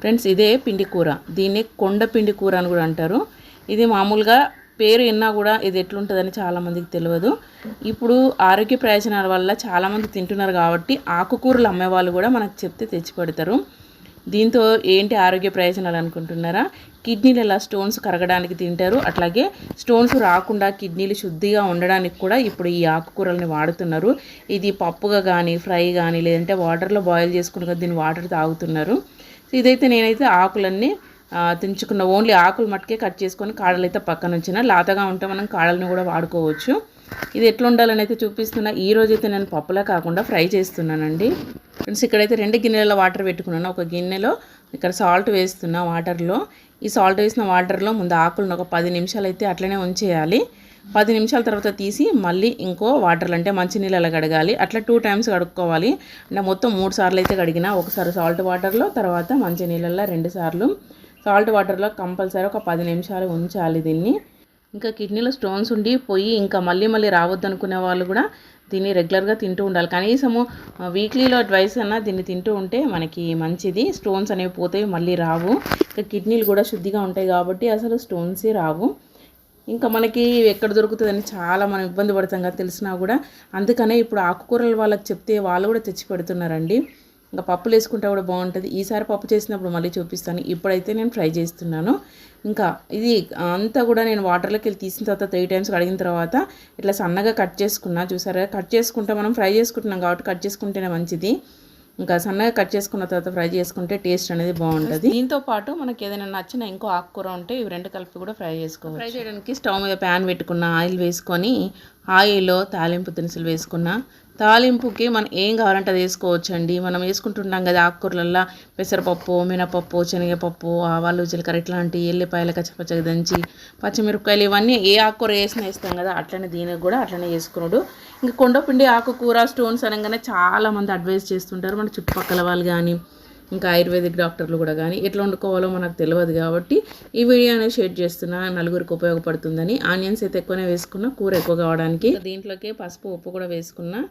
Friends ఇదే పిండి కూర. దీన్ని కొండ పిండి కూర అని కూడా అంటారు. ఇది మామూలుగా పేరు విన్నా కూడా ఇది ఎట్లుంటుందని చాలామందికి తెలియదు. ఇప్పుడు ఆరోగ్య ప్రయోజనాల వల్ల చాలామంది తింటున్నారు కాబట్టి ఆకుకూరలు అమ్మేవాళ్ళు కూడా మనకు చెప్తే తెచ్చి పెడతారు. దీంతో ఏంటి ఆరోగ్య ప్రయోజనాలు అనుకుంటున్నారా? కిడ్నీలు ఎలా స్టోన్స్ కరగడానికి తింటారు. అట్లాగే స్టోన్స్ రాకుండా కిడ్నీలు శుద్ధిగా ఉండడానికి కూడా ఇప్పుడు ఈ ఆకుకూరల్ని వాడుతున్నారు. ఇది పప్పుగా కానీ ఫ్రై కానీ లేదంటే వాటర్లో బాయిల్ చేసుకుని దీన్ని వాటర్ తాగుతున్నారు. సో ఇదైతే నేనైతే ఆకులన్నీ తెంచుకున్న ఓన్లీ ఆకులు మట్టుకే కట్ చేసుకొని కాడలు అయితే పక్కన ఉంచిన లాతగా ఉంటే మనం కాడల్ని కూడా వాడుకోవచ్చు. ఇది ఎట్లా ఉండాలని అయితే చూపిస్తున్నా ఈ రోజైతే నేను పప్పులా కాకుండా ఫ్రై చేస్తున్నానండి. ఫ్రెండ్స్ ఇక్కడైతే రెండు గిన్నెల వాటర్ పెట్టుకున్నాను. ఒక గిన్నెలో ఇక్కడ సాల్ట్ వేస్తున్నా వాటర్లో. ఈ సాల్ట్ వేసిన వాటర్లో ముందు ఆకులను ఒక పది నిమిషాలు అయితే అట్లనే ఉంచేయాలి. పది నిమిషాల తర్వాత తీసి మళ్ళీ ఇంకో వాటర్లు అంటే మంచినీళ్ళలో కడగాలి. అట్లా టూ టైమ్స్ కడుక్కోవాలి. అంటే మొత్తం మూడు సార్లు అయితే కడిగిన ఒకసారి సాల్ట్ వాటర్లో తర్వాత మంచినీళ్ళల్లో రెండు సార్లు. సాల్ట్ వాటర్లో కంపల్సరీ ఒక పది నిమిషాలు ఉంచాలి దీన్ని. ఇంకా కిడ్నీలో స్టోన్స్ ఉండి పోయి ఇంకా మళ్ళీ మళ్ళీ రావద్దు అనుకునే వాళ్ళు కూడా దీన్ని రెగ్యులర్గా తింటూ ఉండాలి. కనీసము వీక్లీలో ట్వైస్ అన్నా దీన్ని తింటూ ఉంటే మనకి మంచిది. స్టోన్స్ అనేవి పోతాయి మళ్ళీ రావు. ఇంకా కిడ్నీలు కూడా శుద్ధిగా ఉంటాయి కాబట్టి అసలు స్టోన్సే రావు. ఇంకా మనకి ఎక్కడ దొరుకుతుందని చాలా మనం ఇబ్బంది పడతాం కదా తెలిసినా కూడా. అందుకనే ఇప్పుడు ఆకుకూరలు వాళ్ళకి చెప్తే వాళ్ళు కూడా తెచ్చి పెడుతున్నారండి. ఇంకా పప్పులు వేసుకుంటే కూడా బాగుంటుంది. ఈసారి పప్పు చేసినప్పుడు మళ్ళీ చూపిస్తాను. ఇప్పుడైతే నేను ఫ్రై చేస్తున్నాను. ఇంకా ఇది అంతా కూడా నేను వాటర్లోకి వెళ్ళి తీసిన తర్వాత త్రీ టైమ్స్ కడిగిన తర్వాత ఇట్లా సన్నగా కట్ చేసుకున్నా. చూసారా? కట్ చేసుకుంటే మనం ఫ్రై చేసుకుంటున్నాం కాబట్టి కట్ చేసుకుంటేనే మంచిది. ఇంకా సన్నగా కట్ చేసుకున్న తర్వాత ఫ్రై చేసుకుంటే టేస్ట్ అనేది బాగుంటుంది. దీంతో పాటు మనకి ఏదైనా నచ్చిన ఇంకో ఆకుకూర ఉంటే ఇవి రెండు కలిపి కూడా ఫ్రై చేసుకోవచ్చు. ఫ్రై చేయడానికి స్టవ్ మీద ప్యాన్ పెట్టుకున్న ఆయిల్ వేసుకొని ఆయిల్లో తాలింపు దినుసులు వేసుకున్న తాలింపుకి మనం ఏం కావాలంటే అది వేసుకోవచ్చండి. మనం వేసుకుంటుంటాం కదా ఆకుకూరలల్లో పెసరపప్పు మినపప్పు శనగపప్పు ఆవాలు జీలకర్ర ఇట్లాంటి ఎల్లిపాయలు కచ్చపచ్చగా దంచి పచ్చిమిరపకాయలు ఇవన్నీ ఏ ఆకుకూర వేసినా వేస్తాం కదా అట్లనే దీనికి కూడా అట్లనే వేసుకున్నాడు ఇంకా కొండపిండి ఆకుకూర స్టోన్స్ అనగానే చాలామంది అడ్వైస్ చేస్తుంటారు. మన చుట్టుపక్కల వాళ్ళు కానీ ఇంకా ఆయుర్వేదిక్ డాక్టర్లు కూడా కానీ ఎట్లా వండుకోవాలో మనకు తెలియదు కాబట్టి ఈ వీడియో అనేది షేర్ చేస్తున్నా. నలుగురికి ఉపయోగపడుతుందని. ఆనియన్స్ అయితే ఎక్కువనే వేసుకున్నా కూర ఎక్కువ కావడానికి. దీంట్లోకి పసుపు ఉప్పు కూడా వేసుకున్నా.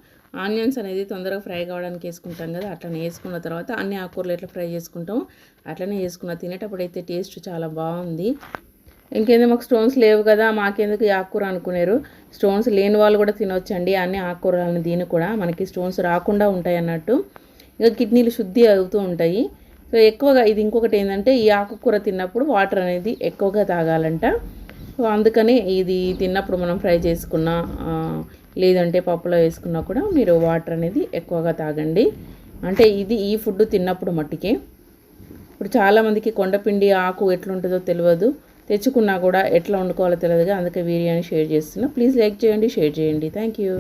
ఆనియన్స్ అనేది తొందరగా ఫ్రై కావడానికి వేసుకుంటాం కదా అట్లనే వేసుకున్న తర్వాత అన్ని ఆకుకూరలు ఎట్లా ఫ్రై చేసుకుంటాం అట్లనే వేసుకున్న. తినేటప్పుడు అయితే టేస్ట్ చాలా బాగుంది. ఇంకేంది మాకు స్టోన్స్ లేవు కదా మాకెందుకు ఈ ఆకుకూర అనుకున్నారు స్టోన్స్ లేని వాళ్ళు కూడా తినొచ్చండి. అన్ని ఆకుకూరలను దీని కూడా మనకి స్టోన్స్ రాకుండా ఉంటాయి అన్నట్టు. ఇక కిడ్నీలు శుద్ధి అవుతూ ఉంటాయి. సో ఎక్కువగా ఇది ఇంకొకటి ఏంటంటే ఈ ఆకుకూర తిన్నప్పుడు వాటర్ అనేది ఎక్కువగా తాగాలంట. సో అందుకని ఇది తిన్నప్పుడు మనం ఫ్రై చేసుకున్న లేదంటే పప్పులో వేసుకున్నా కూడా మీరు వాటర్ అనేది ఎక్కువగా తాగండి. అంటే ఇది ఈ ఫుడ్ తిన్నప్పుడు మట్టికి. ఇప్పుడు చాలామందికి కొండపిండి ఆకు ఎట్లుంటుందో తెలియదు. తెచ్చుకున్నా కూడా ఎట్లా వండుకోవాలో తెలియదుగా. అందుకే వీడియోని షేర్ చేస్తున్నా. ప్లీజ్ లైక్ చేయండి షేర్ చేయండి. Thank you.